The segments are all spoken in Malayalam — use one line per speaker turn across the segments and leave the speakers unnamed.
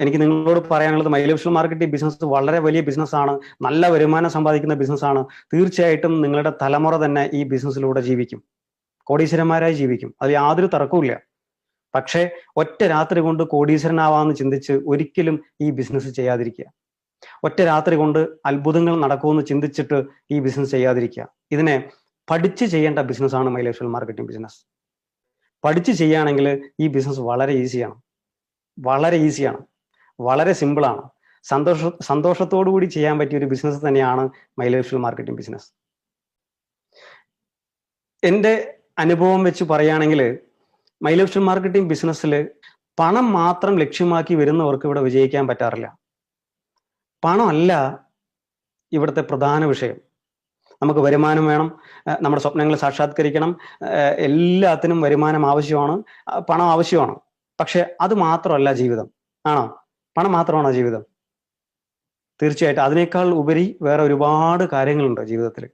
എനിക്ക് നിങ്ങളോട് പറയാനുള്ളത് മൈലവിഷൽ മാർക്കറ്റിംഗ് ബിസിനസ് വളരെ വലിയ ബിസിനസ്സാണ് നല്ല വരുമാനം സമ്പാദിക്കുന്ന ബിസിനസ്സാണ് തീർച്ചയായിട്ടും നിങ്ങളുടെ തലമുറ തന്നെ ഈ ബിസിനസ്സിലൂടെ ജീവിക്കും. കോടീശ്വരന്മാരായി ജീവിക്കും. അതിൽ യാതൊരു തർക്കവുമില്ല. പക്ഷേ ഒറ്റ രാത്രി കൊണ്ട് കോടീശ്വരനാവാന്ന് ചിന്തിച്ച് ഒരിക്കലും ഈ ബിസിനസ് ചെയ്യാതിരിക്കുക. ഒറ്റ രാത്രി കൊണ്ട് അത്ഭുതങ്ങൾ നടക്കുമെന്ന് ചിന്തിച്ചിട്ട് ഈ ബിസിനസ് ചെയ്യാതിരിക്കുക. ഇതിനെ പഠിച്ച് ചെയ്യേണ്ട ബിസിനസ്സാണ് മൈലേഷ്യൽ മാർക്കറ്റിംഗ് ബിസിനസ് പഠിച്ച് ചെയ്യുകയാണെങ്കിൽ ഈ ബിസിനസ് വളരെ ഈസിയാണ് വളരെ ഈസിയാണ് വളരെ സിമ്പിളാണ് സന്തോഷ സന്തോഷത്തോടു കൂടി ചെയ്യാൻ പറ്റിയ ഒരു ബിസിനസ് തന്നെയാണ് മൈലേഷ്യൽ മാർക്കറ്റിംഗ് ബിസിനസ് എന്റെ അനുഭവം വെച്ച് പറയുകയാണെങ്കിൽ മൈലേഷ്യൽ മാർക്കറ്റിംഗ് ബിസിനസ്സിൽ പണം മാത്രം ലക്ഷ്യമാക്കി വരുന്നവർക്ക് ഇവിടെ വിജയിക്കാൻ പറ്റാറില്ല. പണമല്ല ഇവിടുത്തെ പ്രധാന വിഷയം. നമുക്ക് വരുമാനം വേണം നമ്മുടെ സ്വപ്നങ്ങൾ സാക്ഷാത്കരിക്കണം എല്ലാത്തിനും വരുമാനം ആവശ്യമാണ് പണം ആവശ്യമാണ്. പക്ഷെ അത് മാത്രമല്ല ജീവിതം. ആണോ? പണം മാത്രമാണോ ജീവിതം? തീർച്ചയായിട്ടും. അതിനേക്കാൾ ഉപരി വേറെ ഒരുപാട് കാര്യങ്ങളുണ്ട് ജീവിതത്തിൽ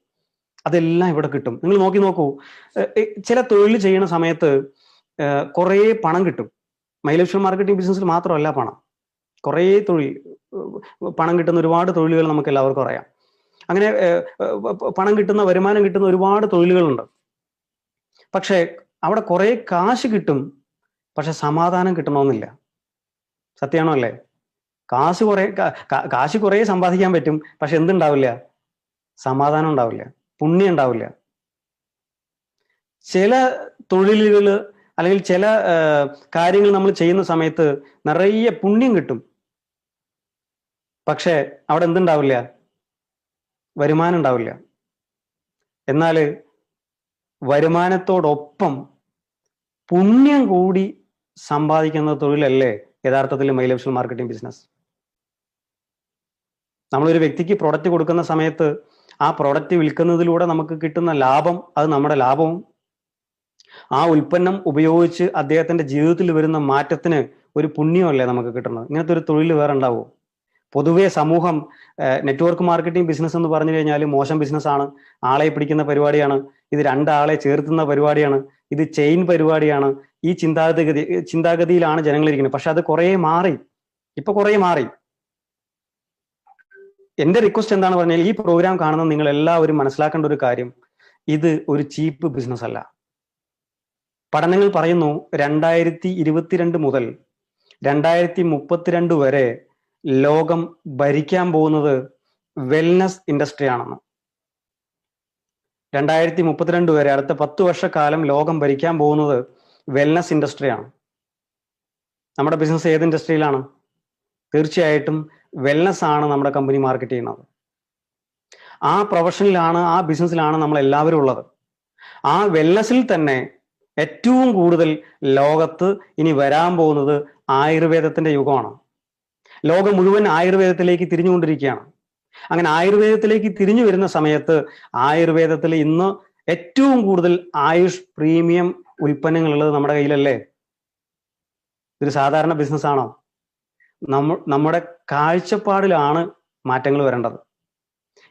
അതെല്ലാം ഇവിടെ കിട്ടും. നിങ്ങൾ നോക്കി നോക്കൂ. ചില തൊഴിൽ ചെയ്യുന്ന സമയത്ത് കുറേ പണം കിട്ടും. മൈലേഷ്യൽ മാർക്കറ്റിംഗ് ബിസിനസ്സിൽ മാത്രമല്ല പണം. കുറേ തൊഴിൽ പണം കിട്ടുന്ന ഒരുപാട് തൊഴിലുകൾ നമുക്ക് എല്ലാവർക്കും അറിയാം. അങ്ങനെ പണം കിട്ടുന്ന വരുമാനം കിട്ടുന്ന ഒരുപാട് തൊഴിലുകളുണ്ട്. പക്ഷേ അവിടെ കുറേ കാശ് കിട്ടും. പക്ഷെ സമാധാനം കിട്ടണമെന്നില്ല. സത്യമാണോ അല്ലേ? കാശ് കുറെ കാശ് കുറെ സമ്പാദിക്കാൻ പറ്റും പക്ഷെ എന്തുണ്ടാവില്ല? സമാധാനം ഉണ്ടാവില്ല പുണ്യം ഉണ്ടാവില്ല. ചില തൊഴിലുകൾ അല്ലെങ്കിൽ ചില കാര്യങ്ങൾ നമ്മൾ ചെയ്യുന്ന സമയത്ത് നിറയെ പുണ്യം കിട്ടും. പക്ഷെ അവിടെ എന്തുണ്ടാവില്ല? വരുമാനം ഉണ്ടാവില്ല. എന്നാൽ വരുമാനത്തോടൊപ്പം പുണ്യം കൂടി സമ്പാദിക്കുന്ന തൊഴിലല്ലേ യഥാർത്ഥത്തിൽ മൈലപ്ഷൽ മാർക്കറ്റിംഗ് ബിസിനസ്? നമ്മളൊരു വ്യക്തിക്ക് പ്രൊഡക്റ്റ് കൊടുക്കുന്ന സമയത്ത് ആ പ്രൊഡക്റ്റ് വിൽക്കുന്നതിലൂടെ നമുക്ക് കിട്ടുന്ന ലാഭം അത് നമ്മുടെ ലാഭവും. ആ ഉൽപ്പന്നം ഉപയോഗിച്ച് അദ്ദേഹത്തിന്റെ ജീവിതത്തിൽ വരുന്ന മാറ്റത്തിന് ഒരു പുണ്യമല്ലേ നമുക്ക് കിട്ടുന്നത്? ഇങ്ങനത്തെ ഒരു തൊഴിൽ വേറെ ഉണ്ടാവുമോ പൊതുവേ സമൂഹം നെറ്റ്വർക്ക് മാർക്കറ്റിംഗ് ബിസിനസ് എന്ന് പറഞ്ഞു കഴിഞ്ഞാൽ മോശം ബിസിനസ് ആണ്. ആളെ പിടിക്കുന്ന പരിപാടിയാണ്. ഇത് രണ്ടാളെ ചേർത്തുന്ന പരിപാടിയാണ്. ഇത് ചെയിൻ പരിപാടിയാണ്. ഈ ചിന്താഗതി ചിന്താഗതിയിലാണ് ജനങ്ങൾ ഇരിക്കുന്നത് പക്ഷെ അത് കുറേ മാറി. ഇപ്പൊ കുറേ മാറി. എന്റെ റിക്വസ്റ്റ് എന്താണ് പറഞ്ഞാൽ ഈ പ്രോഗ്രാം കാണുന്ന നിങ്ങൾ എല്ലാവരും മനസ്സിലാക്കേണ്ട ഒരു കാര്യം. ഇത് ഒരു ചീപ്പ് ബിസിനസ് അല്ല. പഠനങ്ങൾ പറയുന്നു രണ്ടായിരത്തി ഇരുപത്തിരണ്ട് മുതൽ രണ്ടായിരത്തി മുപ്പത്തിരണ്ട് വരെ ലോകം ഭരിക്കാൻ പോകുന്നത് വെൽനസ് ഇൻഡസ്ട്രി ആണെന്ന്. രണ്ടായിരത്തി മുപ്പത്തിരണ്ട് വരെ അടുത്ത പത്ത് വർഷക്കാലം ലോകം ഭരിക്കാൻ പോകുന്നത് വെൽനസ് ഇൻഡസ്ട്രിയാണ് നമ്മുടെ ബിസിനസ് ഏത് ഇൻഡസ്ട്രിയിലാണ് തീർച്ചയായിട്ടും വെൽനസ് ആണ് നമ്മുടെ കമ്പനി മാർക്കറ്റ് ചെയ്യുന്നത്. ആ പ്രൊഫഷനിലാണ് ആ ബിസിനസ്സിലാണ് നമ്മൾ എല്ലാവരും ഉള്ളത്. ആ വെൽനസിൽ തന്നെ ഏറ്റവും കൂടുതൽ ലോകത്ത് ഇനി വരാൻ പോകുന്നത് ആയുർവേദത്തിന്റെ യുഗമാണ്. ലോകം മുഴുവൻ ആയുർവേദത്തിലേക്ക് തിരിഞ്ഞുകൊണ്ടിരിക്കുകയാണ്. അങ്ങനെ ആയുർവേദത്തിലേക്ക് തിരിഞ്ഞു വരുന്ന സമയത്ത് ആയുർവേദത്തിൽ ഇന്ന് ഏറ്റവും കൂടുതൽ ആയുഷ് പ്രീമിയം ഉൽപ്പന്നങ്ങൾ ഉള്ളത് നമ്മുടെ കയ്യിലല്ലേ? ഇതൊരു സാധാരണ ബിസിനസ് ആണോ? നമ്മ നമ്മുടെ കാഴ്ചപ്പാടിലാണ് മാറ്റങ്ങൾ വരേണ്ടത്.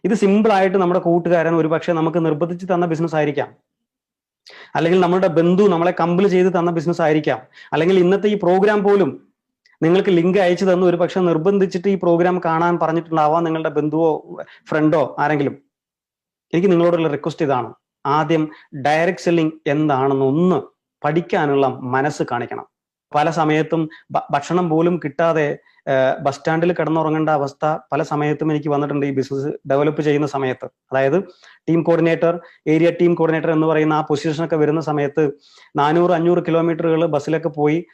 ഇത് സിമ്പിൾ ആയിട്ട് നമ്മുടെ കൂട്ടുകാരൻ ഒരുപക്ഷെ നമുക്ക് നിർബന്ധിച്ച് തന്ന ബിസിനസ് ആയിരിക്കാം. അല്ലെങ്കിൽ നമ്മുടെ ബന്ധു നമ്മളെ കമ്പിൾ ചെയ്ത് തന്ന ബിസിനസ് ആയിരിക്കാം. അല്ലെങ്കിൽ ഇന്നത്തെ ഈ പ്രോഗ്രാം പോലും നിങ്ങൾക്ക് ലിങ്ക് അയച്ചു തന്നു ഒരു പക്ഷെ നിർബന്ധിച്ചിട്ട് ഈ പ്രോഗ്രാം കാണാൻ പറഞ്ഞിട്ടുണ്ടാവാം നിങ്ങളുടെ ബന്ധുവോ ഫ്രണ്ടോ ആരെങ്കിലും. എനിക്ക് നിങ്ങളോടുള്ള റിക്വസ്റ്റ് ഇതാണ്. ആദ്യം ഡയറക്ട് സെല്ലിംഗ് എന്താണെന്ന് ഒന്ന് പഠിക്കാനുള്ള മനസ്സ് കാണിക്കണം. പല സമയത്തും ഭക്ഷണം പോലും കിട്ടാതെ ബസ് സ്റ്റാൻഡിൽ കിടന്നുറങ്ങേണ്ട അവസ്ഥ പല സമയത്തും എനിക്ക് വന്നിട്ടുണ്ട് ഈ ബിസിനസ് ഡെവലപ്പ് ചെയ്യുന്ന സമയത്ത്. അതായത് team coordinator area team coordinator എന്ന് പറയുന്ന ആ പൊസിഷനൊക്കെ വരുന്ന സമയത്ത് നാനൂറ് അഞ്ഞൂറ് കിലോമീറ്ററുകൾ ബസ്സിലൊക്കെ പോയി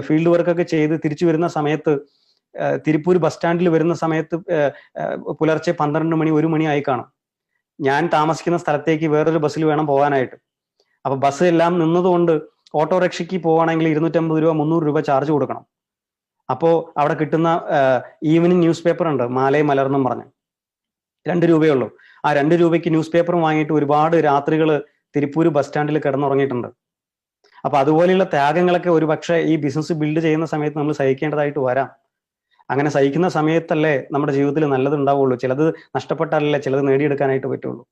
ഫീൽഡ് വർക്കൊക്കെ ചെയ്ത് തിരിച്ചു വരുന്ന സമയത്ത് തിരുപ്പൂർ ബസ് സ്റ്റാൻഡിൽ വരുന്ന സമയത്ത് പുലർച്ചെ പന്ത്രണ്ട് മണി ഒരു മണി ആയി കാണും. ഞാൻ താമസിക്കുന്ന സ്ഥലത്തേക്ക് വേറൊരു ബസ്സിൽ വേണം പോകാനായിട്ട്. അപ്പൊ ബസ് എല്ലാം നിന്നതുകൊണ്ട് ഓട്ടോറിക്ഷയ്ക്ക് പോവാണെങ്കിൽ ഇരുന്നൂറ്റമ്പത് രൂപ മുന്നൂറ് രൂപ ചാർജ് കൊടുക്കണം. അപ്പോൾ അവിടെ കിട്ടുന്ന ഈവനിങ് ന്യൂസ് പേപ്പർ ഉണ്ട് മാലേ മലർന്നും പറഞ്ഞ്. രണ്ട് രൂപയേ ഉള്ളൂ. ആ രണ്ട് രൂപയ്ക്ക് ന്യൂസ് പേപ്പറും വാങ്ങിയിട്ട് ഒരുപാട് രാത്രികൾ തിരുപ്പൂർ ബസ് സ്റ്റാൻഡിൽ കിടന്നുറങ്ങിയിട്ടുണ്ട്. അപ്പൊ അതുപോലെയുള്ള ത്യാഗങ്ങളൊക്കെ ഒരു പക്ഷേ ഈ ബിസിനസ് ബിൽഡ് ചെയ്യുന്ന സമയത്ത് നമ്മൾ സഹിക്കേണ്ടതായിട്ട് വരാം. അങ്ങനെ സഹിക്കുന്ന സമയത്തല്ലേ നമ്മുടെ ജീവിതത്തിൽ നല്ലത് ഉണ്ടാവുള്ളൂ. ചിലത് നഷ്ടപ്പെട്ടാലല്ലേ ചിലത് നേടിയെടുക്കാനായിട്ട് പറ്റുള്ളൂ.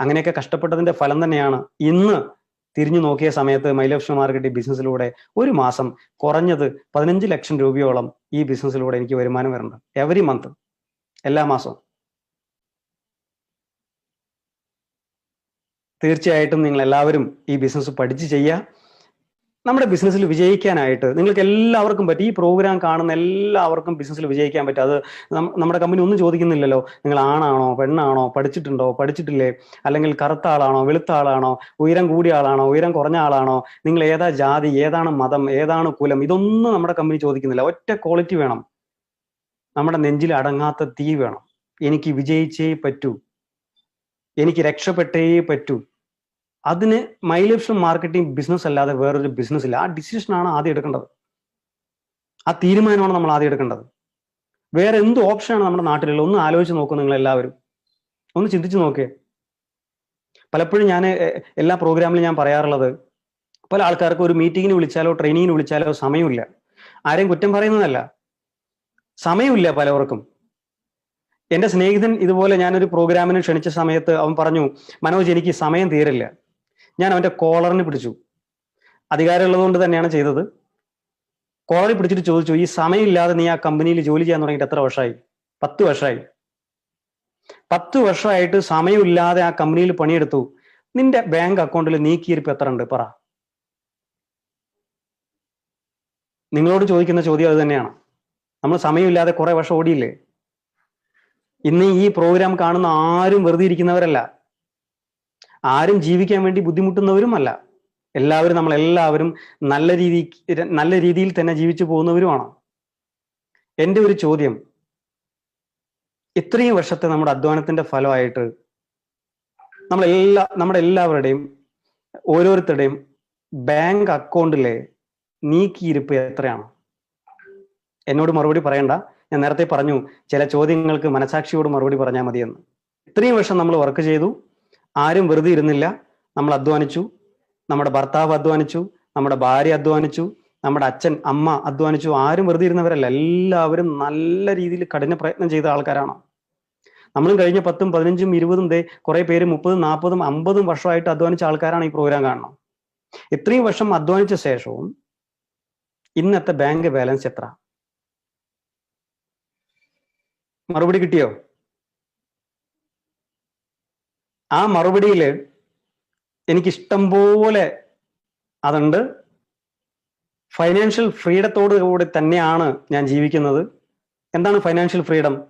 അങ്ങനെയൊക്കെ കഷ്ടപ്പെട്ടതിന്റെ ഫലം തന്നെയാണ് ഇന്ന് തിരിഞ്ഞു നോക്കിയ സമയത്ത് മൈലക്ഷ്മി മാർക്കറ്റ് ബിസിനസ്സിലൂടെ ഒരു മാസം കുറഞ്ഞത് പതിനഞ്ച് ലക്ഷം രൂപയോളം ഈ ബിസിനസ്സിലൂടെ എനിക്ക് വരുമാനം വരുന്നുണ്ട്. എവറി മന്ത് എല്ലാ മാസവും. തീർച്ചയായിട്ടും നിങ്ങൾ എല്ലാവരും ഈ ബിസിനസ് പഠിച്ച് ചെയ്യുക. നമ്മുടെ ബിസിനസ്സിൽ വിജയിക്കാനായിട്ട് നിങ്ങൾക്ക് എല്ലാവർക്കും പറ്റും. ഈ പ്രോഗ്രാം കാണുന്ന എല്ലാവർക്കും ബിസിനസ്സിൽ വിജയിക്കാൻ പറ്റും. അത് നമ്മുടെ കമ്പനി ഒന്നും ചോദിക്കുന്നില്ലല്ലോ. നിങ്ങൾ ആണാണോ പെണ്ണാണോ പഠിച്ചിട്ടുണ്ടോ പഠിച്ചിട്ടില്ലേ? അല്ലെങ്കിൽ കറുത്ത ആളാണോ വെളുത്ത ആളാണോ ഉയരം കൂടിയ ആളാണോ ഉയരം കുറഞ്ഞ ആളാണോ നിങ്ങൾ ഏതാ ജാതി ഏതാണ് മതം ഏതാണ് കുലം ഇതൊന്നും നമ്മുടെ കമ്പനി ചോദിക്കുന്നില്ല. ഒറ്റ ക്വാളിറ്റി വേണം. നമ്മുടെ നെഞ്ചിൽ അടങ്ങാത്ത തീ വേണം. എനിക്ക് വിജയിച്ചേ പറ്റൂ. എനിക്ക് രക്ഷപ്പെട്ടേ പറ്റൂ. അതിന് മൈലപ്ഷൻ മാർക്കറ്റിംഗ് ബിസിനസ് അല്ലാതെ വേറൊരു ബിസിനസ് ഇല്ല. ആ ഡിസിഷനാണ് ആദ്യം എടുക്കേണ്ടത്. ആ തീരുമാനമാണ് നമ്മൾ ആദ്യം എടുക്കേണ്ടത്. വേറെ എന്ത് ഓപ്ഷനാണ് നമ്മുടെ നാട്ടിലുള്ളത് ഒന്ന് ആലോചിച്ച് നോക്കൂ നിങ്ങൾ എല്ലാവരും. ഒന്ന് ചിന്തിച്ചു നോക്കിയേ. പലപ്പോഴും ഞാൻ എല്ലാ പ്രോഗ്രാമിലും ഞാൻ പറയാറുള്ളത് പല ആൾക്കാർക്ക് ഒരു മീറ്റിങ്ങിന് വിളിച്ചാലോ ട്രെയിനിങ്ങിന് വിളിച്ചാലോ സമയമില്ല. ആരെയും കുറ്റം പറയുന്നതല്ല. സമയമില്ല പലവർക്കും എന്റെ സ്നേഹിതൻ ഇതുപോലെ ഞാനൊരു പ്രോഗ്രാമിന് ക്ഷണിച്ച സമയത്ത് അവൻ പറഞ്ഞു മനോജ് എനിക്ക് സമയം തീരില്ല. ഞാൻ അവന്റെ കോളറിന് പിടിച്ചു. അധികാരമുള്ളത് കൊണ്ട് തന്നെയാണ് ചെയ്തത്. കോളറിൽ പിടിച്ചിട്ട് ചോദിച്ചു ഈ സമയമില്ലാതെ നീ ആ കമ്പനിയിൽ ജോലി ചെയ്യാൻ തുടങ്ങിയിട്ട് എത്ര വർഷമായി? പത്ത് വർഷമായി. പത്ത് വർഷമായിട്ട് സമയമില്ലാതെ ആ കമ്പനിയിൽ പണിയെടുത്തു. നിന്റെ ബാങ്ക് അക്കൗണ്ടിൽ നീക്കിയിരിപ്പ് എത്ര ഉണ്ട് പറ. നിങ്ങളോട് ചോദിക്കുന്ന ചോദ്യം അത് തന്നെയാണ്. നമ്മൾ സമയമില്ലാതെ കുറെ വർഷം ഓടിയില്ലേ? ഇന്ന് ഈ പ്രോഗ്രാം കാണുന്ന ആരും വെറുതെ ഇരിക്കുന്നവരല്ല. ആരും ജീവിക്കാൻ വേണ്ടി ബുദ്ധിമുട്ടുന്നവരുമല്ല. എല്ലാവരും നമ്മൾ എല്ലാവരും നല്ല രീതി നല്ല രീതിയിൽ തന്നെ ജീവിച്ചു പോകുന്നവരുമാണ്. എന്റെ ഒരു ചോദ്യം. ഇത്രയും വർഷത്തെ നമ്മുടെ അധ്വാനത്തിന്റെ ഫലമായിട്ട് നമ്മൾ എല്ലാ നമ്മുടെ എല്ലാവരുടെയും ഓരോരുത്തരുടെയും ബാങ്ക് അക്കൗണ്ടിലെ നീക്കിയിരിപ്പ് എത്രയാണ്? എന്നോട് മറുപടി പറയണ്ട. ഞാൻ നേരത്തെ പറഞ്ഞു ചില ചോദ്യങ്ങൾക്ക് മനസാക്ഷിയോട് മറുപടി പറഞ്ഞാൽ മതിയെന്ന്. ഇത്രയും വർഷം നമ്മൾ വർക്ക് ചെയ്തു. ആരും വെറുതെ ഇരുന്നില്ല. നമ്മൾ അധ്വാനിച്ചു. നമ്മുടെ ഭർത്താവ് അധ്വാനിച്ചു. നമ്മുടെ ഭാര്യ അധ്വാനിച്ചു. നമ്മുടെ അച്ഛൻ അമ്മ അധ്വാനിച്ചു. ആരും വെറുതെ ഇരുന്നവരല്ല. എല്ലാവരും നല്ല രീതിയിൽ കഠിന പ്രയത്നം ചെയ്ത ആൾക്കാരാണ്. നമ്മളും കഴിഞ്ഞ പത്തും പതിനഞ്ചും ഇരുപതും ദേ കുറെ പേര് മുപ്പതും നാൽപ്പതും അമ്പതും വർഷമായിട്ട് അധ്വാനിച്ച ആൾക്കാരാണ് ഈ പ്രോഗ്രാം കാണണം ഇത്രയും വർഷം അധ്വാനിച്ച ശേഷവും ഇന്നത്തെ ബാങ്ക് ബാലൻസ് എത്ര? മറുപടി കിട്ടിയോ? ആ മറുപടിയിൽ എനിക്കിഷ്ടം പോലെ അതുണ്ട്. ഫൈനാൻഷ്യൽ ഫ്രീഡത്തോടു കൂടി തന്നെയാണ് ഞാൻ ജീവിക്കുന്നത്. എന്താണ് ഫൈനാൻഷ്യൽ ഫ്രീഡം?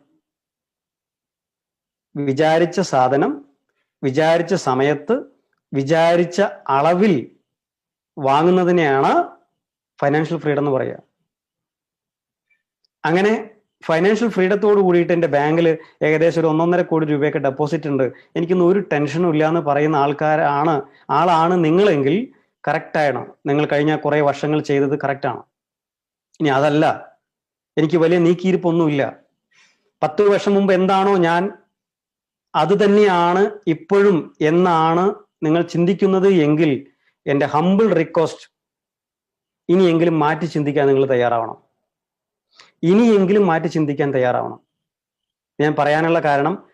വിചാരിച്ച സാധനം വിചാരിച്ച സമയത്ത് വിചാരിച്ച അളവിൽ വാങ്ങുന്നതിനെയാണ് ഫൈനാൻഷ്യൽ ഫ്രീഡം എന്ന് പറയുക. അങ്ങനെ ഫൈനാൻഷ്യൽ ഫ്രീഡത്തോട് കൂടിയിട്ട് എന്റെ ബാങ്കിൽ ഏകദേശം ഒരു ഒന്നൊന്നര കോടി രൂപയൊക്കെ ഡെപ്പോസിറ്റ് ഉണ്ട്. എനിക്കൊന്നും ഒരു ടെൻഷനും ഇല്ല എന്ന് പറയുന്ന ആൾക്കാരാണ് ആളാണ് നിങ്ങളെങ്കിൽ കറക്റ്റ് ആയണം. നിങ്ങൾ കഴിഞ്ഞ കുറെ വർഷങ്ങൾ ചെയ്തത് കറക്റ്റാണ് ഇനി അതല്ല. എനിക്ക് വലിയ നീക്കിയിരിപ്പൊന്നുമില്ല. പത്ത് വർഷം മുമ്പ് എന്താണോ ഞാൻ അത് തന്നെയാണ് ഇപ്പോഴും എന്നാണ് നിങ്ങൾ ചിന്തിക്കുന്നത് എങ്കിൽ എന്റെ ഹമ്പിൾ റിക്വസ്റ്റ് ഇനിയെങ്കിലും മാറ്റി ചിന്തിക്കാൻ നിങ്ങൾ തയ്യാറാവണം. ഇനിയെങ്കിലും മാറ്റി ചിന്തിക്കാൻ തയ്യാറാവണം. ഞാൻ പറയാനുള്ള കാരണം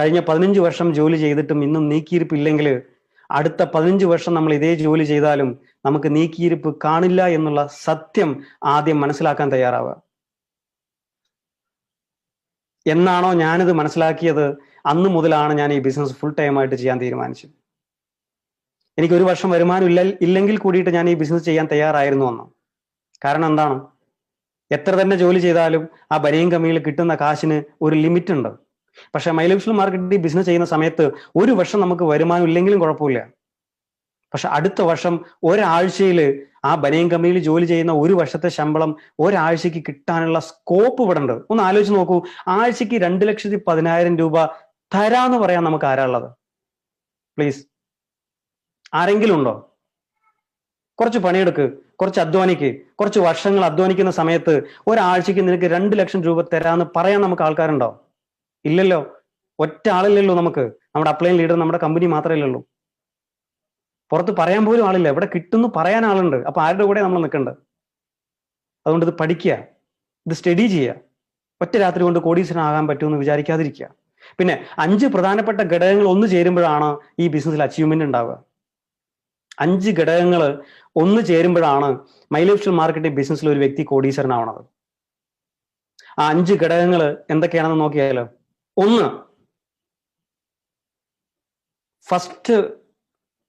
കഴിഞ്ഞ പതിനഞ്ച് വർഷം ജോലി ചെയ്തിട്ടും ഇന്നും നീക്കിയിരിപ്പില്ലെങ്കിൽ അടുത്ത പതിനഞ്ച് വർഷം നമ്മൾ ഇതേ ജോലി ചെയ്താലും നമുക്ക് നീക്കിയിരിപ്പ് കാണില്ല എന്നുള്ള സത്യം ആദ്യം മനസ്സിലാക്കാൻ തയ്യാറാവുക. എന്നാണോ ഞാനിത് മനസ്സിലാക്കിയത്? അന്ന് മുതലാണ് ഞാൻ ഈ ബിസിനസ് ഫുൾ ടൈം ആയിട്ട് ചെയ്യാൻ തീരുമാനിച്ചത്. എനിക്ക് ഒരു വർഷം വരുമാനം ഇല്ല ഇല്ലെങ്കിൽ കൂടിയിട്ട് ഞാൻ ഈ ബിസിനസ് ചെയ്യാൻ തയ്യാറായിരുന്നു അന്ന്. കാരണം എന്താണ്? എത്ര തന്നെ ജോലി ചെയ്താലും ആ ബനിയൻ കമ്മിയിൽ കിട്ടുന്ന കാശിന് ഒരു ലിമിറ്റ് ഉണ്ട് പക്ഷെ മൈലവിഷണൽ മാർക്കറ്റിൽ ബിസിനസ് ചെയ്യുന്ന സമയത്ത് ഒരു വർഷം നമുക്ക് വരുമാനം ഇല്ലെങ്കിലും കുഴപ്പമില്ല. പക്ഷെ അടുത്ത വർഷം ഒരാഴ്ചയിൽ ആ ബനിയൻ കമ്പനിയിൽ ജോലി ചെയ്യുന്ന ഒരു വർഷത്തെ ശമ്പളം ഒരാഴ്ചക്ക് കിട്ടാനുള്ള സ്കോപ്പ് ഇവിടെ ഉണ്ട്. ഒന്ന് ആലോചിച്ച് നോക്കൂ ആഴ്ചക്ക് രണ്ട് ലക്ഷത്തി പതിനായിരം രൂപ തരാന്ന് പറയാൻ നമുക്ക് ആരാളുള്ളത് പ്ലീസ് ആരെങ്കിലും ഉണ്ടോ? കുറച്ച് പണിയെടുക്ക്. കുറച്ച് അധ്വാനിക്ക് കുറച്ച് വർഷങ്ങൾ അധ്വാനിക്കുന്ന സമയത്ത് ഒരാഴ്ചക്ക് നിനക്ക് രണ്ട് ലക്ഷം രൂപ തരാന്ന് പറയാൻ നമുക്ക് ആൾക്കാരുണ്ടോ? ഇല്ലല്ലോ. ഒറ്റ ആളില്ലല്ലോ നമുക്ക്. നമ്മുടെ അപ്ലൈൻ ലീഡർ നമ്മുടെ കമ്പനി മാത്രമേ ഉള്ളൂ. പുറത്ത് പറയാൻ പോലും ആളില്ല. ഇവിടെ കിട്ടുന്നു പറയാൻ ആളുണ്ട്. അപ്പൊ ആരുടെ കൂടെ നമ്മൾ നിൽക്കേണ്ടത് അതുകൊണ്ട് ഇത് പഠിക്കുക. ഇത് സ്റ്റഡി ചെയ്യുക. ഒറ്റ രാത്രി കൊണ്ട് കോടീശ്വരനാകാൻ പറ്റുമെന്ന് വിചാരിക്കാതിരിക്കുക. പിന്നെ അഞ്ച് പ്രധാനപ്പെട്ട ഘടകങ്ങൾ ഒന്ന് ചേരുമ്പോഴാണ് ഈ ബിസിനസ്സിൽ അച്ചീവ്മെന്റ് ഉണ്ടാവുക. അഞ്ച് ഘടകങ്ങൾ ഒന്ന് ചേരുമ്പോഴാണ് മൈലേഷ്യൽ മാർക്കറ്റിംഗ് ബിസിനസ്സിൽ ഒരു വ്യക്തി കോടീശ്വരനാവണത്. ആ അഞ്ച് ഘടകങ്ങൾ എന്തൊക്കെയാണെന്ന് നോക്കിയാലോ? ഒന്ന് ഫസ്റ്റ്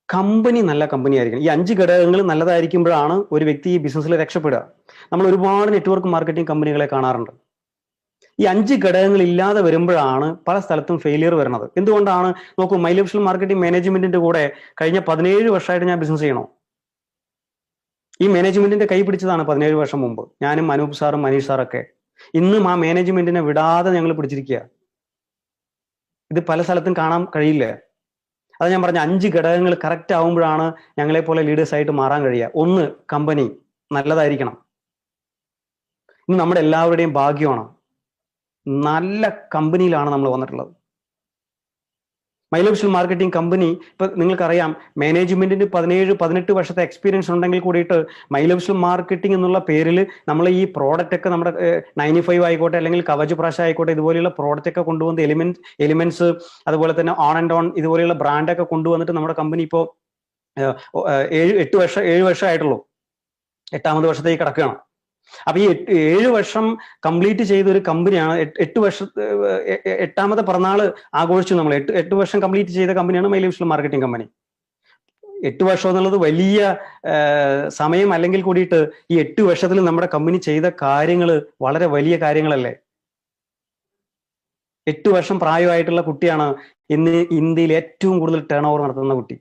കമ്പനി നല്ല കമ്പനി ആയിരിക്കണം. ഈ അഞ്ച് ഘടകങ്ങൾ നല്ലതായിരിക്കുമ്പോഴാണ് ഒരു വ്യക്തി ഈ ബിസിനസ്സിൽ രക്ഷപ്പെടുക. നമ്മൾ ഒരുപാട് നെറ്റ്വർക്ക് മാർക്കറ്റിംഗ് കമ്പനികളെ കാണാറുണ്ട്. ഈ അഞ്ച് ഘടകങ്ങൾ ഇല്ലാതെ വരുമ്പോഴാണ് പല സ്ഥലത്തും ഫെയിലിയർ വരുന്നത്. എന്തുകൊണ്ടാണ്? നോക്കൂ മൈലൈഫ് മാർക്കറ്റിംഗ് മാനേജ്മെന്റിന്റെ കൂടെ കഴിഞ്ഞ പതിനേഴ് വർഷമായിട്ട് ഞാൻ ബിസിനസ് ചെയ്യണോ? ഈ മാനേജ്മെന്റിന്റെ കൈ പിടിച്ചതാണ് പതിനേഴ് വർഷം മുമ്പ്. ഞാനും അനൂപ് സാറും മനീഷ് സാറൊക്കെ. ഇന്നും ആ മാനേജ്മെന്റിനെ വിടാതെ ഞങ്ങൾ പിടിച്ചിരിക്കുക ഇത് പല സ്ഥലത്തും കാണാൻ കഴിയില്ല? അത് ഞാൻ പറഞ്ഞ അഞ്ച് ഘടകങ്ങൾ കറക്റ്റ് ആവുമ്പോഴാണ് ഞങ്ങളെ പോലെ ലീഡേഴ്സ് ആയിട്ട് മാറാൻ കഴിയുക. ഒന്ന് കമ്പനി നല്ലതായിരിക്കണം. ഇന്ന് നമ്മുടെ എല്ലാവരുടെയും ഭാഗ്യമാണ്. നല്ല കമ്പനിയിലാണ് നമ്മൾ വന്നിട്ടുള്ളത്. മൈലോപ്ഷൻ മാർക്കറ്റിംഗ് കമ്പനി ഇപ്പൊ നിങ്ങൾക്കറിയാം മാനേജ്മെന്റിന് പതിനേഴ് പതിനെട്ട് വർഷത്തെ എക്സ്പീരിയൻസ് ഉണ്ടെങ്കിൽ കൂടിയിട്ട് മൈലോപ്ഷൻ മാർക്കറ്റിംഗ് എന്നുള്ള പേരിൽ നമ്മൾ ഈ പ്രോഡക്റ്റ് ഒക്കെ നമ്മുടെ നയന്റി ഫൈവ് ആയിക്കോട്ടെ അല്ലെങ്കിൽ കവച് പ്രാശ ആയിക്കോട്ടെ ഇതുപോലെയുള്ള പ്രോഡക്റ്റ് ഒക്കെ കൊണ്ടുവന്ന് എലിമെന്റ് എലിമെന്റ്സ് അതുപോലെ തന്നെ ഓൺ ആൻഡ് ഓൺ ഇതുപോലെയുള്ള ബ്രാൻഡ് ബ്രാൻഡൊക്കെ കൊണ്ടുവന്നിട്ട് നമ്മുടെ കമ്പനി ഇപ്പോൾ ഏഴ് എട്ട് വർഷം ഏഴ് വർഷമായിട്ടുള്ളൂ. എട്ടാമത് വർഷത്തേക്ക് കിടക്കുകയാണ്. അപ്പൊ ഈ എട്ട് ഏഴ് വർഷം കംപ്ലീറ്റ് ചെയ്ത ഒരു കമ്പനിയാണ് എട്ട് വർഷ എട്ടാമത്തെ പിറന്നാൾ ആഘോഷിച്ചു നമ്മൾ എട്ട് എട്ട് വർഷം കംപ്ലീറ്റ് ചെയ്ത കമ്പനിയാണ് മൈലി മൈലിവിഷൽ മാർക്കറ്റിംഗ് കമ്പനി എട്ട് വർഷം എന്നുള്ളത് വലിയ സമയം അല്ലെങ്കിൽ കൂടിയിട്ട് ഈ എട്ട് വർഷത്തിൽ നമ്മുടെ കമ്പനി ചെയ്ത കാര്യങ്ങൾ വളരെ വലിയ കാര്യങ്ങളല്ലേ? എട്ട് വർഷം പ്രായമായിട്ടുള്ള കുട്ടിയാണ് ഇന്ന് ഇന്ത്യയിൽ ഏറ്റവും കൂടുതൽ ടേൺ ഓവർ നടത്തുന്ന കുട്ടി.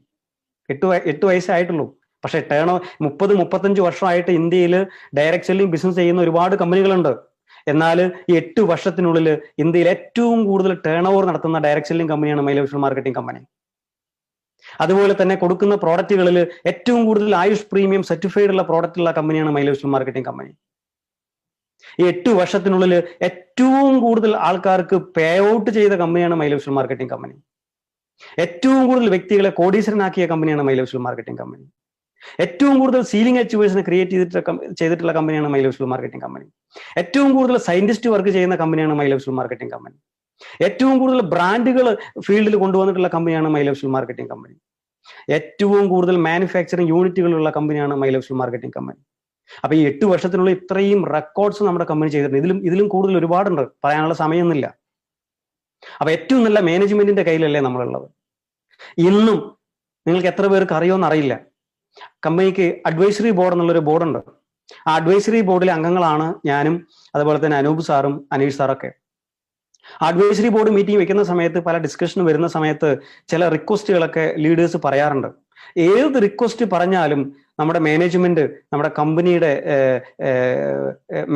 എട്ട് എട്ട് വയസ്സായിട്ടുള്ളൂ പക്ഷെ ടേൺ മുപ്പത് മുപ്പത്തഞ്ച് വർഷമായിട്ട് ഇന്ത്യയിൽ ഡയറക്ട് സെല്ലിംഗ് ബിസിനസ് ചെയ്യുന്ന ഒരുപാട് കമ്പനികളുണ്ട്. എന്നാൽ ഈ എട്ട് വർഷത്തിനുള്ളിൽ ഇന്ത്യയിൽ ഏറ്റവും കൂടുതൽ ടേൺ ഓവർ നടത്തുന്ന ഡയറക്ട് സെല്ലിംഗ് കമ്പനിയാണ് മൈലോഷൻ മാർക്കറ്റിംഗ് കമ്പനി അതുപോലെ തന്നെ കൊടുക്കുന്ന പ്രോഡക്റ്റുകളിൽ ഏറ്റവും കൂടുതൽ ആയുഷ് പ്രീമിയം സർട്ടിഫൈഡ് ഉള്ള പ്രോഡക്റ്റ് ഉള്ള കമ്പനിയാണ് മൈലോഷൻ മാർക്കറ്റിംഗ് കമ്പനി ഈ എട്ട് വർഷത്തിനുള്ളിൽ ഏറ്റവും കൂടുതൽ ആൾക്കാർക്ക് പേ ഔട്ട് ചെയ്ത കമ്പനിയാണ് മൈലോഷൻ മാർക്കറ്റിംഗ് കമ്പനി ഏറ്റവും കൂടുതൽ വ്യക്തികളെ കോടീശ്വരനാക്കിയ കമ്പനിയാണ് മൈലോഷൻ മാർക്കറ്റിംഗ് കമ്പനി ഏറ്റവും കൂടുതൽ സീലിംഗ് അച്ചീവേഴ്സിനെ ക്രിയേറ്റ് ചെയ്തിട്ടുള്ള ചെയ്തിട്ടുള്ള കമ്പനിയാണ് മൈലോഫ്യൂൾ മാർക്കറ്റിംഗ് കമ്പനി ഏറ്റവും കൂടുതൽ സയന്റിസ്റ്റ് വർക്ക് ചെയ്യുന്ന കമ്പനിയാണ് മൈലോഫ്യൂൾ മാർക്കറ്റിംഗ് കമ്പനി ഏറ്റവും കൂടുതൽ ബ്രാൻഡുകൾ ഫീൽഡിൽ കൊണ്ടുവന്നിട്ടുള്ള കമ്പനിയാണ് മൈലോഫ്യൂൾ മാർക്കറ്റിംഗ് കമ്പനി ഏറ്റവും കൂടുതൽ മാനുഫാക്ചറിംഗ് യൂണിറ്റുകളുള്ള കമ്പനിയാണ് മൈലോഫ്യൂൾ മാർക്കറ്റിംഗ് കമ്പനി അപ്പൊ ഈ എട്ട് വർഷത്തിനുള്ള ഇത്രയും റെക്കോർഡ്സ് നമ്മുടെ കമ്പനി ചെയ്തിട്ടുണ്ട്. ഇതിലും ഇതിലും കൂടുതൽ ഒരുപാടുണ്ട്. പറയാനുള്ള സമയമൊന്നുമില്ല. അപ്പൊ ഏറ്റവും നല്ല മാനേജ്മെന്റിന്റെ കയ്യിലല്ലേ നമ്മളുള്ളത്? ഇന്നും നിങ്ങൾക്ക് എത്ര പേർക്ക് അറിയോ അറിയില്ല കമ്പനിക്ക് അഡ്വൈസറി ബോർഡ് എന്നുള്ളൊരു ബോർഡുണ്ട് ആ അഡ്വൈസറി ബോർഡിലെ അംഗങ്ങളാണ് ഞാനും അതുപോലെ തന്നെ അനൂപ് സാറും അനീഷ് സാറൊക്കെ. അഡ്വൈസറി ബോർഡ് മീറ്റിംഗ് വെക്കുന്ന സമയത്ത് പല ഡിസ്കഷൻ വരുന്ന സമയത്ത് ചില റിക്വസ്റ്റുകളൊക്കെ ലീഡേഴ്സ് പറയാറുണ്ട്. ഏത് റിക്വസ്റ്റ് പറഞ്ഞാലും നമ്മുടെ മാനേജ്മെന്റ് നമ്മുടെ കമ്പനിയുടെ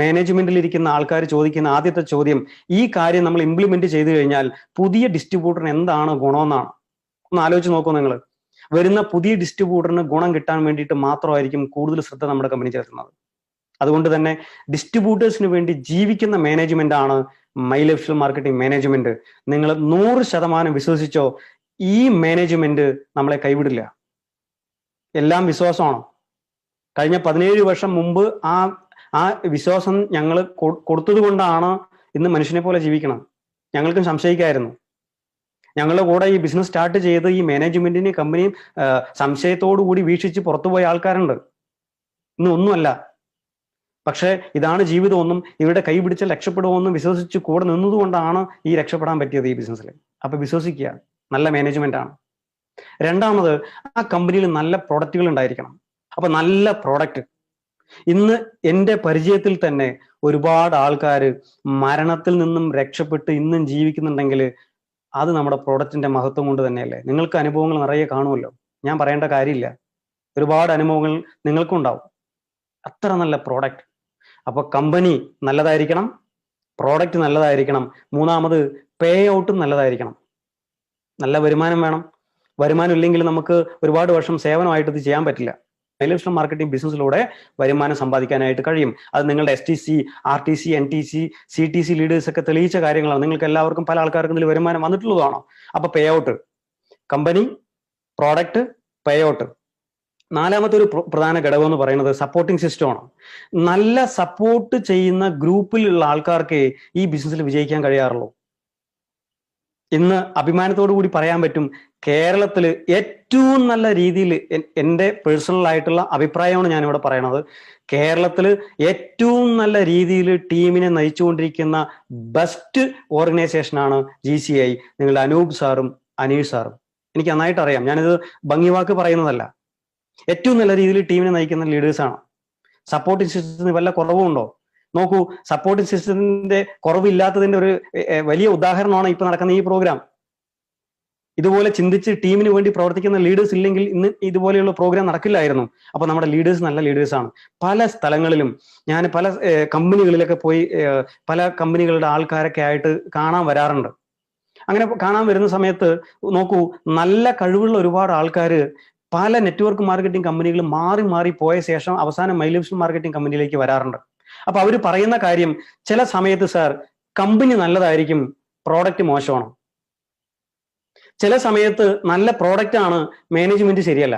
മാനേജ്മെന്റിൽ ഇരിക്കുന്ന ആൾക്കാർ ചോദിക്കുന്ന ആദ്യത്തെ ചോദ്യം ഈ കാര്യം നമ്മൾ ഇംപ്ലിമെന്റ് ചെയ്തു കഴിഞ്ഞാൽ പുതിയ ഡിസ്ട്രിബ്യൂട്ടറിന് എന്താണ് ഗുണമെന്നാണ്. ഒന്ന് ആലോചിച്ച് നോക്കൂ നിങ്ങൾ. വരുന്ന പുതിയ ഡിസ്ട്രിബ്യൂട്ടറിന് ഗുണം കിട്ടാൻ വേണ്ടിയിട്ട് മാത്രമായിരിക്കും കൂടുതൽ ശ്രദ്ധ നമ്മുടെ കമ്പനി ചേർക്കുന്നത് അതുകൊണ്ട് തന്നെ ഡിസ്ട്രിബ്യൂട്ടേഴ്സിന് വേണ്ടി ജീവിക്കുന്ന മാനേജ്മെന്റ് ആണ് മൈ മൈലഫ്ഷൽ മാർക്കറ്റിംഗ് മാനേജ്മെന്റ് നിങ്ങൾ നൂറ് ശതമാനം വിശ്വസിച്ചോ ഈ മാനേജ്മെന്റ് നമ്മളെ കൈവിടില്ല. എല്ലാം വിശ്വാസമാണ്? കഴിഞ്ഞ പതിനേഴ് വർഷം മുമ്പ് ആ ആ വിശ്വാസം ഞങ്ങൾ കൊടുത്തത് കൊണ്ടാണ് ഇന്ന് മനുഷ്യനെ പോലെ ജീവിക്കണം ഞങ്ങൾക്കും സംശയിക്കായിരുന്നു. ഞങ്ങളുടെ കൂടെ ഈ ബിസിനസ് സ്റ്റാർട്ട് ചെയ്ത് ഈ മാനേജ്മെന്റിനെയും കമ്പനിയും സംശയത്തോടു കൂടി വീക്ഷിച്ച് പുറത്തുപോയ ആൾക്കാരുണ്ട്. ഇന്ന് ഒന്നുമല്ല. പക്ഷേ ഇതാണ് ജീവിതമൊന്നും ഇവരുടെ കൈ പിടിച്ചാൽ രക്ഷപ്പെടുമെന്നും വിശ്വസിച്ച് കൂടെ നിന്നതുകൊണ്ടാണ് ഈ രക്ഷപ്പെടാൻ പറ്റിയത് ഈ ബിസിനസ്സിൽ അപ്പൊ വിശ്വസിക്കുക. നല്ല മാനേജ്മെന്റ് ആണ്. രണ്ടാമത് ആ കമ്പനിയിൽ നല്ല പ്രോഡക്റ്റുകൾ ഉണ്ടായിരിക്കണം. അപ്പൊ നല്ല പ്രോഡക്റ്റ് ഇന്ന് എന്റെ പരിചയത്തിൽ തന്നെ ഒരുപാട് ആൾക്കാർ മരണത്തിൽ നിന്നും രക്ഷപ്പെട്ട് ഇന്നും ജീവിക്കുന്നുണ്ടെങ്കിൽ അത് നമ്മുടെ പ്രോഡക്റ്റിന്റെ മഹത്വം കൊണ്ട് തന്നെയല്ലേ? നിങ്ങൾക്ക് അനുഭവങ്ങൾ നിറയെ കാണുമല്ലോ. ഞാൻ പറയേണ്ട കാര്യമില്ല. ഒരുപാട് അനുഭവങ്ങൾ നിങ്ങൾക്കും ഉണ്ടാവും. അത്ര നല്ല പ്രോഡക്റ്റ് അപ്പൊ കമ്പനി നല്ലതായിരിക്കണം പ്രോഡക്റ്റ് നല്ലതായിരിക്കണം. മൂന്നാമത് പേ ഔട്ടും നല്ലതായിരിക്കണം. നല്ല വരുമാനം വേണം. വരുമാനം ഇല്ലെങ്കിൽ നമുക്ക് ഒരുപാട് വർഷം സേവനമായിട്ട് ഇത് ചെയ്യാൻ പറ്റില്ല. മൈലേഷൻ മാർക്കറ്റിംഗ് ബിസിനസ്സിലൂടെ വരുമാനം സമ്പാദിക്കാനായിട്ട് കഴിയും. അത് നിങ്ങളുടെ S T C R T C N T C C T C leaders ഒക്കെ തെളിയിച്ച കാര്യങ്ങളാണ്. നിങ്ങൾക്ക് എല്ലാവർക്കും പല ആൾക്കാർക്കും ഇതിൽ വരുമാനം വന്നിട്ടുള്ളതാണോ? അപ്പൊ pay out company product pay out നാലാമത്തെ ഒരു പ്രധാന ഘടകം എന്ന് പറയുന്നത് സപ്പോർട്ടിംഗ് സിസ്റ്റമാണ് നല്ല സപ്പോർട്ട് ചെയ്യുന്ന ഗ്രൂപ്പിലുള്ള ആൾക്കാർക്ക് ഈ ബിസിനസ്സിൽ വിജയിക്കാൻ കഴിയാറുള്ളൂ. ഇന്ന് അഭിമാനത്തോടു കൂടി പറയാൻ പറ്റും കേരളത്തിൽ ഏറ്റവും നല്ല രീതിയിൽ എന്റെ പേഴ്സണൽ ആയിട്ടുള്ള അഭിപ്രായമാണ് ഞാനിവിടെ പറയണത്. കേരളത്തിൽ ഏറ്റവും നല്ല രീതിയിൽ ടീമിനെ നയിച്ചുകൊണ്ടിരിക്കുന്ന ബെസ്റ്റ് ഓർഗനൈസേഷനാണ് ജി സി ഐ നിങ്ങളുടെ അനൂപ് സാറും അനീഷ് സാറും. എനിക്ക് നന്നായിട്ട് അറിയാം. ഞാനിത് ഭംഗിവാക്ക് പറയുന്നതല്ല. ഏറ്റവും നല്ല രീതിയിൽ ടീമിനെ നയിക്കുന്ന ലീഡേഴ്സാണ് സപ്പോർട്ടിംഗ് സിസ്റ്റത്തിന് വല്ല കുറവുണ്ടോ നോക്കൂ സപ്പോർട്ടിംഗ് സിസ്റ്റത്തിന്റെ കുറവില്ലാത്തതിന്റെ ഒരു വലിയ ഉദാഹരണമാണ് ഇപ്പൊ നടക്കുന്ന ഈ പ്രോഗ്രാം ഇതുപോലെ ചിന്തിച്ച് ടീമിന് വേണ്ടി പ്രവർത്തിക്കുന്ന ലീഡേഴ്സ് ഇല്ലെങ്കിൽ ഇന്ന് ഇതുപോലെയുള്ള പ്രോഗ്രാം നടക്കില്ലായിരുന്നു. അപ്പൊ നമ്മുടെ ലീഡേഴ്സ് നല്ല ലീഡേഴ്സ് ആണ്. പല സ്ഥലങ്ങളിലും ഞാൻ പല കമ്പനികളിലൊക്കെ പോയി പല കമ്പനികളുടെ ആൾക്കാരൊക്കെ ആയിട്ട് കാണാൻ വരാറുണ്ട്. അങ്ങനെ കാണാൻ വരുന്ന സമയത്ത് നോക്കൂ നല്ല കഴിവുള്ള ഒരുപാട് ആൾക്കാർ പല നെറ്റ്വർക്ക് മാർക്കറ്റിംഗ് കമ്പനികൾ മാറി മാറി പോയ ശേഷം അവസാനം മൈലിപ്സ് മാർക്കറ്റിംഗ് കമ്പനിയിലേക്ക് വരാറുണ്ട്. അപ്പൊ അവർ പറയുന്ന കാര്യം ചില സമയത്ത് സാർ കമ്പനി നല്ലതായിരിക്കും പ്രോഡക്റ്റ് മോശമാണ്? ചില സമയത്ത് നല്ല പ്രോഡക്റ്റ് ആണ് മാനേജ്മെന്റ് ശരിയല്ല.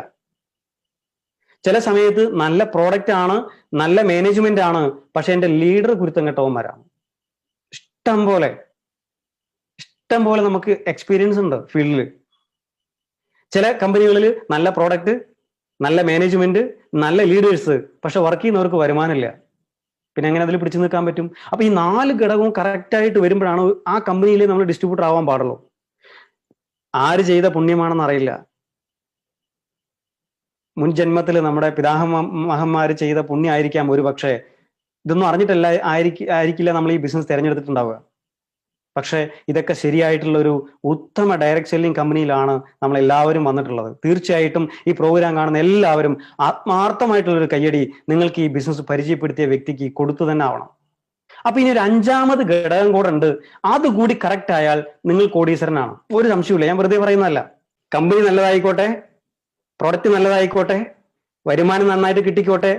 ചില സമയത്ത് നല്ല പ്രോഡക്റ്റ് ആണ് നല്ല മാനേജ്മെന്റ് ആണ് പക്ഷെ എന്റെ ലീഡർ കുരുത്തം കെട്ടവന്മാരാണ് ഇഷ്ടം പോലെ ഇഷ്ടം പോലെ നമുക്ക് എക്സ്പീരിയൻസ് ഉണ്ട് ഫീൽഡിൽ ചില കമ്പനികളിൽ നല്ല പ്രോഡക്റ്റ് നല്ല മാനേജ്മെന്റ് നല്ല ലീഡേഴ്സ് പക്ഷെ വർക്ക് ചെയ്യുന്നവർക്ക് വരുമാനമില്ല. പിന്നെ എങ്ങനെ അതിൽ പിടിച്ചു നിൽക്കാൻ പറ്റും? അപ്പൊ ഈ നാല് ഘടകവും കറക്റ്റ് ആയിട്ട് വരുമ്പോഴാണ് ആ കമ്പനിയിൽ നമ്മൾ ഡിസ്ട്രിബ്യൂട്ടർ ആവാൻ പാടുള്ളൂ. ആര് ചെയ്ത പുണ്യമാണെന്ന് അറിയില്ല. മുൻ ജന്മത്തിൽ നമ്മുടെ പിതാഹ മഹന്മാർ ചെയ്ത പുണ്യമായിരിക്കാം ഒരു പക്ഷേ ഇതൊന്നും അറിഞ്ഞിട്ടല്ല ആയിരിക്കില്ല നമ്മൾ ഈ ബിസിനസ് തിരഞ്ഞെടുത്തിട്ടുണ്ടാവുക. പക്ഷേ ഇതൊക്കെ ശരിയായിട്ടുള്ള ഒരു ഉത്തമ ഡയറക്ട് സെല്ലിംഗ് കമ്പനിയിലാണ് നമ്മൾ എല്ലാവരും വന്നിട്ടുള്ളത്. തീർച്ചയായിട്ടും ഈ പ്രോഗ്രാം കാണുന്ന എല്ലാവരും ആത്മാർത്ഥമായിട്ടുള്ള ഒരു കയ്യടി നിങ്ങൾക്ക് ഈ ബിസിനസ് പരിചയപ്പെടുത്തിയ വ്യക്തിക്ക് കൊടുത്തു തന്നെ ആവണം. അപ്പൊ ഇനി ഒരു അഞ്ചാമത് ഘടകം കൂടെ ഉണ്ട്. അതുകൂടി കറക്റ്റ് ആയാൽ നിങ്ങൾ കോടീശ്വരനാണ്. ഒരു സംശയമില്ല ഞാൻ വെറുതെ പറയുന്നതല്ല. കമ്പനി നല്ലതായിക്കോട്ടെ പ്രൊഡക്റ്റ് നല്ലതായിക്കോട്ടെ വരുമാനം നന്നായിട്ട് കിട്ടിക്കോട്ടെ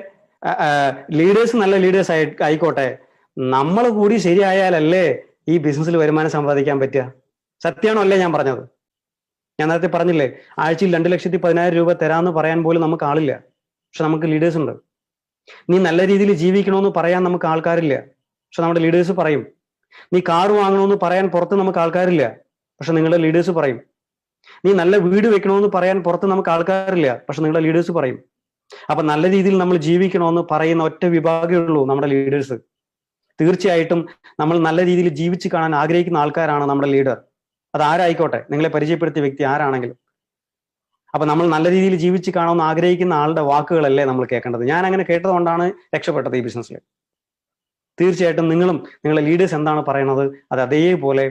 ലീഡേഴ്സ് നല്ല ലീഡേഴ്സ് ആയി ആയിക്കോട്ടെ. നമ്മൾ കൂടി ശരിയായാലല്ലേ ഈ ബിസിനസ്സിൽ വരുമാനം സമ്പാദിക്കാൻ പറ്റുക? സത്യമാണോ അല്ലേ ഞാൻ പറഞ്ഞത്? ഞാൻ നേരത്തെ പറഞ്ഞില്ലേ ആഴ്ചയിൽ രണ്ട് ലക്ഷത്തി പതിനായിരം രൂപ തരാമെന്ന് പറയാൻ പോലും നമുക്ക് ആളില്ല. പക്ഷെ നമുക്ക് ലീഡേഴ്സ് ഉണ്ട്. നീ നല്ല രീതിയിൽ ജീവിക്കണമെന്ന് പറയാൻ നമുക്ക് ആൾക്കാരില്ല. പക്ഷെ നമ്മുടെ ലീഡേഴ്സ് പറയും. നീ കാർ വാങ്ങണമെന്ന് പറയാൻ പുറത്ത് നമുക്ക് ആൾക്കാരില്ല. പക്ഷെ നിങ്ങളുടെ ലീഡേഴ്സ് പറയും. നീ നല്ല വീട് വെക്കണമെന്ന് പറയാൻ പുറത്ത് നമുക്ക് ആൾക്കാരില്ല. പക്ഷെ നിങ്ങളുടെ ലീഡേഴ്സ് പറയും. അപ്പൊ നല്ല രീതിയിൽ നമ്മൾ ജീവിക്കണമെന്ന് പറയുന്ന ഒറ്റ വിഭാഗമേ ഉള്ളൂ നമ്മുടെ ലീഡേഴ്സ് തീർച്ചയായിട്ടും നമ്മൾ നല്ല രീതിയിൽ ജീവിച്ച് കാണാൻ ആഗ്രഹിക്കുന്ന ആൾക്കാരാണ് നമ്മുടെ ലീഡർ അത് ആരായിക്കോട്ടെ? നിങ്ങളെ പരിചയപ്പെടുത്തിയ വ്യക്തി ആരാണെങ്കിലും. അപ്പൊ നമ്മൾ നല്ല രീതിയിൽ ജീവിച്ച് കാണാമെന്ന് ആഗ്രഹിക്കുന്ന ആളുടെ വാക്കുകളല്ലേ നമ്മൾ കേൾക്കേണ്ടത്. ഞാൻ അങ്ങനെ കേട്ടതുകൊണ്ടാണ് രക്ഷപ്പെട്ടത് ഈ ബിസിനസ്സിൽ തീർച്ചയായിട്ടും നിങ്ങളും നിങ്ങളുടെ ലീഡേഴ്സ് എന്താണ് പറയുന്നത് അത് അതേപോലെ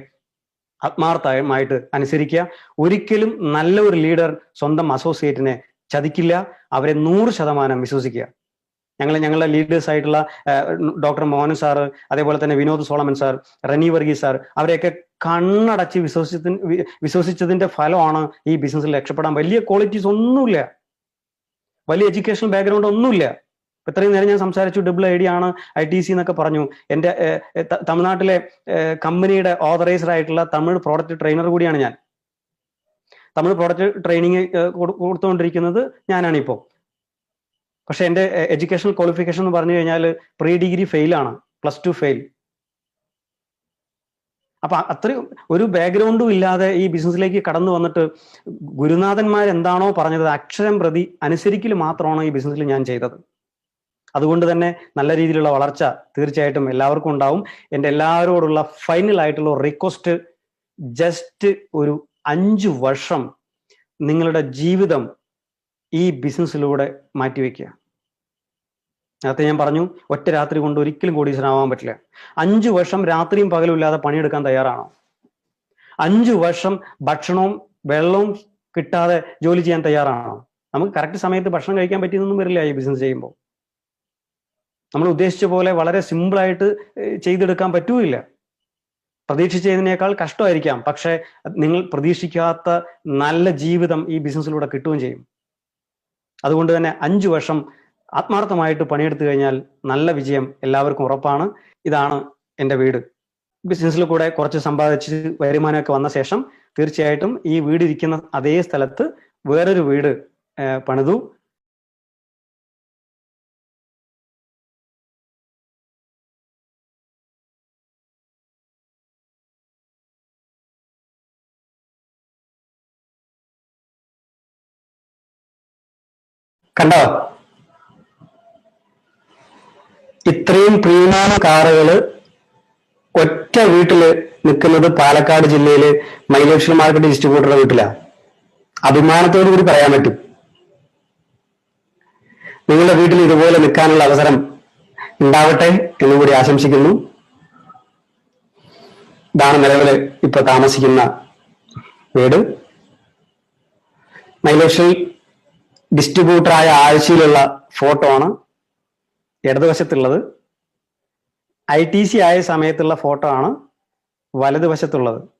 ആത്മാർത്ഥമായിട്ട് അനുസരിക്കുക. ഒരിക്കലും നല്ല ഒരു ലീഡർ സ്വന്തം അസോസിയേറ്റിനെ ചതിക്കില്ല. അവരെ നൂറ് ശതമാനം വിശ്വസിക്കുക. ഞങ്ങൾ ഞങ്ങളുടെ ലീഡേഴ്സ് ആയിട്ടുള്ള ഡോക്ടർ മോഹൻ സാർ അതേപോലെ തന്നെ Vinod Solomon sir Rani Varghese sir അവരെയൊക്കെ കണ്ണടച്ച് വിശ്വസിച്ചതിന് വിശ്വസിച്ചതിന്റെ ഫലമാണ് ഈ ബിസിനസ്സിൽ രക്ഷപ്പെടാൻ. വലിയ ക്വാളിറ്റീസ് ഒന്നുമില്ല. വലിയ എഡ്യൂക്കേഷണൽ ബാക്ക്ഗ്രൗണ്ട് ഒന്നുമില്ല. ഇത്രയും നേരം ഞാൻ സംസാരിച്ചു ഡബിൾ ഐ ഡി ആണ് ഐ ടി സി എന്നൊക്കെ പറഞ്ഞു. എന്റെ തമിഴ്നാട്ടിലെ കമ്പനിയുടെ ഓതറൈസ്ഡ് ആയിട്ടുള്ള തമിഴ് പ്രോഡക്റ്റ് ട്രെയിനർ കൂടിയാണ് ഞാൻ. തമിഴ് പ്രോഡക്റ്റ് ട്രെയിനിങ് കൊടുത്തുകൊണ്ടിരിക്കുന്നത് ഞാനാണ് ഇപ്പോൾ പക്ഷെ എന്റെ എഡ്യൂക്കേഷണൽ ക്വാളിഫിക്കേഷൻ എന്ന് പറഞ്ഞു കഴിഞ്ഞാൽ പ്രീ ഡിഗ്രി ഫെയിൽ ആണ്. പ്ലസ് ടു ഫെയിൽ അപ്പൊ അത്രയും ഒരു ബാക്ക്ഗ്രൗണ്ടും ഇല്ലാതെ ഈ ബിസിനസ്സിലേക്ക് കടന്നു വന്നിട്ട് ഗുരുനാഥന്മാർ എന്താണോ പറഞ്ഞത് അക്ഷരം പ്രതി അനുസരിക്കൽ മാത്രമാണ് ഈ ബിസിനസ്സിൽ ഞാൻ ചെയ്തത്. അതുകൊണ്ട് തന്നെ നല്ല രീതിയിലുള്ള വളർച്ച തീർച്ചയായിട്ടും എല്ലാവർക്കും ഉണ്ടാവും. എന്റെ എല്ലാവരോടുള്ള ഫൈനൽ ആയിട്ടുള്ള റിക്വസ്റ്റ് ജസ്റ്റ് ഒരു അഞ്ച് വർഷം നിങ്ങളുടെ ജീവിതം ഈ ബിസിനസ്സിലൂടെ മാറ്റിവെക്കുക നേരത്തെ ഞാൻ പറഞ്ഞു ഒറ്റ രാത്രി കൊണ്ട് ഒരിക്കലും കോടീശ്വരനാവാൻ പറ്റില്ല. അഞ്ചു വർഷം രാത്രിയും പകലും ഇല്ലാതെ പണിയെടുക്കാൻ തയ്യാറാണോ? അഞ്ചു വർഷം ഭക്ഷണവും വെള്ളവും കിട്ടാതെ ജോലി ചെയ്യാൻ തയ്യാറാണോ? നമുക്ക് കറക്റ്റ് സമയത്ത് ഭക്ഷണം കഴിക്കാൻ പറ്റിയെന്നൊന്നും വരില്ല ഈ ബിസിനസ് ചെയ്യുമ്പോൾ. നമ്മൾ ഉദ്ദേശിച്ച പോലെ വളരെ സിമ്പിളായിട്ട് ചെയ്തെടുക്കാൻ പറ്റൂല പ്രതീക്ഷിച്ചതിനേക്കാൾ കഷ്ടമായിരിക്കാം. പക്ഷെ നിങ്ങൾ പ്രതീക്ഷിക്കാത്ത നല്ല ജീവിതം ഈ ബിസിനസ്സിലൂടെ കിട്ടുകയും ചെയ്യും. അതുകൊണ്ട് തന്നെ അഞ്ചു വർഷം ആത്മാർത്ഥമായിട്ട് പണിയെടുത്തു കഴിഞ്ഞാൽ നല്ല വിജയം എല്ലാവർക്കും ഉറപ്പാണ്. ഇതാണ് എന്റെ വീട്. ബിസിനസ്സിൽ കൂടെ കുറച്ച് സമ്പാദിച്ച് വരുമാനമൊക്കെ വന്ന ശേഷം തീർച്ചയായിട്ടും ഈ വീടിരിക്കുന്ന അതേ സ്ഥലത്ത് വേറൊരു വീട് പണിതു. കണ്ടോ? ഇത്രയും പ്രീമിയം കാറുകൾ ഒറ്റ വീട്ടിൽ നിൽക്കുന്നത് പാലക്കാട് ജില്ലയിൽ മൈലോക്ഷൽ മാർക്കറ്റ് ഡിസ്ട്രിബ്യൂട്ടറുടെ വീട്ടിലാണ് അഭിമാനത്തോടു കൂടി പറയാൻ പറ്റും. നിങ്ങളുടെ വീട്ടിൽ ഇതുപോലെ നിൽക്കാനുള്ള അവസരം ഉണ്ടാവട്ടെ എന്ന് കൂടി ആശംസിക്കുന്നു. ഇതാണ് നിലവിൽ ഇപ്പൊ താമസിക്കുന്ന വീട്. മൈലോഷൽ ഡിസ്ട്രിബ്യൂട്ടറായ ആഴ്ചയിലുള്ള ഫോട്ടോ ആണ് ഇടതുവശത്തുള്ളത്. ഐ ടി സി ആയ സമയത്തുള്ള ഫോട്ടോ ആണ് വലതുവശത്തുള്ളത്.